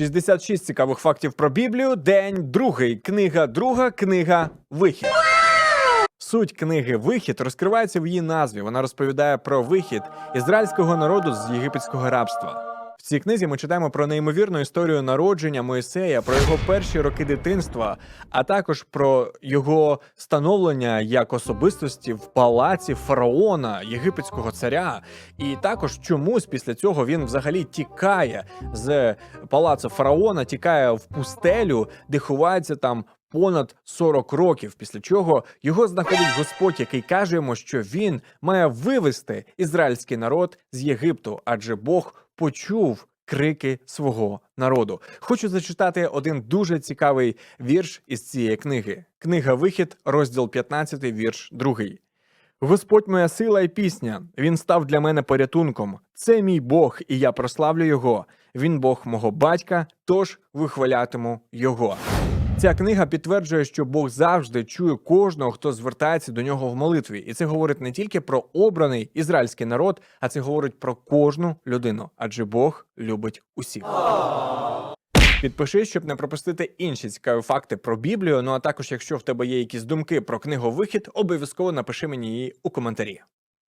66 цікавих фактів про Біблію. День другий. Книга друга, книга Вихід. Суть книги Вихід розкривається в її назві. Вона розповідає про вихід ізраїльського народу з єгипетського рабства. В цій книзі ми читаємо про неймовірну історію народження Моїсея, про його перші роки дитинства, а також про його становлення як особистості в палаці фараона, єгипетського царя. І також чомусь після цього він взагалі тікає з палацу фараона, тікає в пустелю, де ховається там понад 40 років. Після чого його знаходить Господь, який каже йому, що він має вивести ізраїльський народ з Єгипту, адже Бог почув. Крики свого народу. Хочу зачитати один дуже цікавий вірш із цієї книги. Книга Вихід, розділ 15, вірш 2. Господь моя сила і пісня. Він став для мене порятунком. Це мій Бог, і я прославлю його. Він Бог мого батька, тож вихвалятиму його. Ця книга підтверджує, що Бог завжди чує кожного, хто звертається до нього в молитві, і це говорить не тільки про обраний ізраїльський народ, а це говорить про кожну людину, адже Бог любить усіх. Підпишись, щоб не пропустити інші цікаві факти про Біблію. Ну а також, якщо в тебе є якісь думки про книгу Вихід, обов'язково напиши мені її у коментарі.